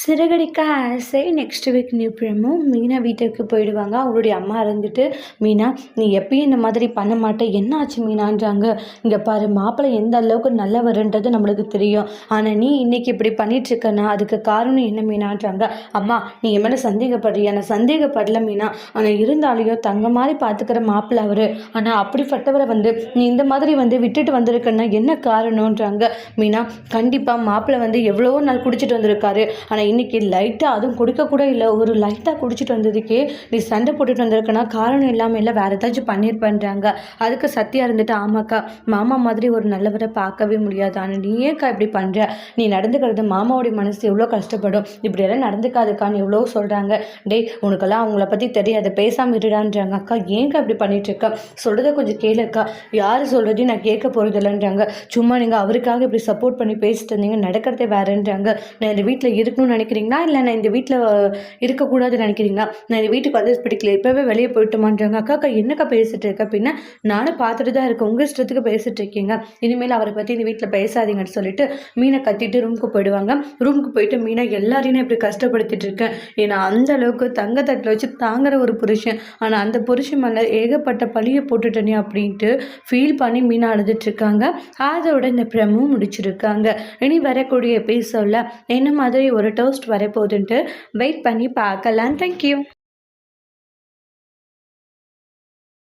சிறகடிக்க ஆசை next week நியூப்ரமும் Meena வீட்டுக்கு போயிடுவாங்க. அவங்களுடைய அம்மா இருந்துட்டு மீனா நீ எப்பயும் இந்த மாதிரி பண்ண மாட்டே. என்ன ஆச்சு மீனான்றாங்க? இங்கே பாரு மாப்பிள்ளை எந்த அளவுக்கு நல்லவருன்றது நம்மளுக்கு தெரியும். ஆனால் நீ இன்னைக்கு இப்படி பண்ணிட்டு இருக்கனா அதுக்கு காரணம் என்ன மீனான்றாங்க? அம்மா நீ என் மேலே சந்தேகப்படுறியா? நான் சந்தேகப்படல மீனா. ஆனால் இருந்தாலையும் தங்க மாதிரி பார்த்துக்கிற மாப்பிள்ளை அவர். ஆனால் அப்படிப்பட்டவரை வந்து நீ இந்த மாதிரி வந்து விட்டுட்டு வந்திருக்கன்னா என்ன காரணம்ன்றாங்க? மீனா கண்டிப்பாக மாப்பிள்ளை வந்து எவ்வளோ நாள் குடிச்சிட்டு வந்திருக்காரு. ஆனால் இன்றைக்கி லைட்டாக அதுவும் குடிக்க கூட இல்லை. ஒரு லைட்டாக குடிச்சிட்டு வந்ததுக்கே நீ சண்டை போட்டுட்டு வந்திருக்கனா காரணம் இல்லாமல் இல்லை வேறு ஏதாச்சும் பண்ணியிருப்பேன்றாங்க அதுக்கு சத்தியா இருந்துட்டு ஆமாக்கா மாமா மாதிரி ஒரு நல்லவரை பார்க்கவே முடியாது ஆனால் நீ ஏன்க்கா இப்படி பண்ணுற நீ நடந்துக்கிறது மாமாவுடைய மனசு எவ்வளோ கஷ்டப்படும்? இப்படியெல்லாம் நடந்துக்காதுக்கான்னு எவ்வளோ சொல்கிறாங்க டேய் உனக்கெல்லாம் அவங்கள பற்றி தெரியாது. பேசாமல் இருடான்றாங்க. அக்கா ஏன்க்கா இப்படி பண்ணிட்டு சொல்கிறத கொஞ்சம் கேளுக்கா. யார் சொல்கிறதையும் நான் கேட்க போகிறதில்லன்றாங்க சும்மா நீங்கள் அவருக்காக இப்படி சப்போர்ட் பண்ணி பேசிட்டு இருந்தீங்க நடக்கிறதே வேறுன்றாங்க. நான் இந்த வீட்டில் இருக்கணும்னு நினைக்கிறீங்களா? இல்லை நான் இந்த வீட்டில் இருக்கக்கூடாதுன்னு நினைக்கிறீங்களா? நான் இந்த வீட்டுக்கு வந்து பிடிக்கல இப்போவே வெளியே போயிட்டுமான்றாங்க அக்கா அக்கா என்னக்கா பேசிட்டு இருக்க? அப்படின்னா நானும் பார்த்துட்டு தான் இருக்கேன். உங்கள் இஷ்டத்துக்கு பேசிட்டு இருக்கீங்க. இனிமேல் அவரை பற்றி இந்த வீட்டில் பேசாதீங்கன்னு சொல்லிட்டு மீனை கத்திட்டு ரூமுக்கு போயிடுவாங்க. ரூமுக்கு போயிட்டு மீனை எல்லாரையும் இப்படி கஷ்டப்படுத்திட்டு இருக்கேன். ஏன்னா அந்த அளவுக்கு தங்கத்தட்டில் வச்சு தாங்குற ஒரு புருஷன். ஆனால் அந்த புருஷன் மேலே ஏகப்பட்ட பழியை போட்டுட்டனே அப்படின்ட்டு ஃபீல் பண்ணி மீனை அழுதுட்டு இருக்காங்க. அதோட இந்த பிரமும் முடிச்சிருக்காங்க. இனி வரக்கூடிய எபிசோடில் என்ன மாதிரி ஒரு டோஸ்ட் வரப்போகுதுன்ட்டு வெயிட் பண்ணி பார்க்கலாம். தேங்க்யூ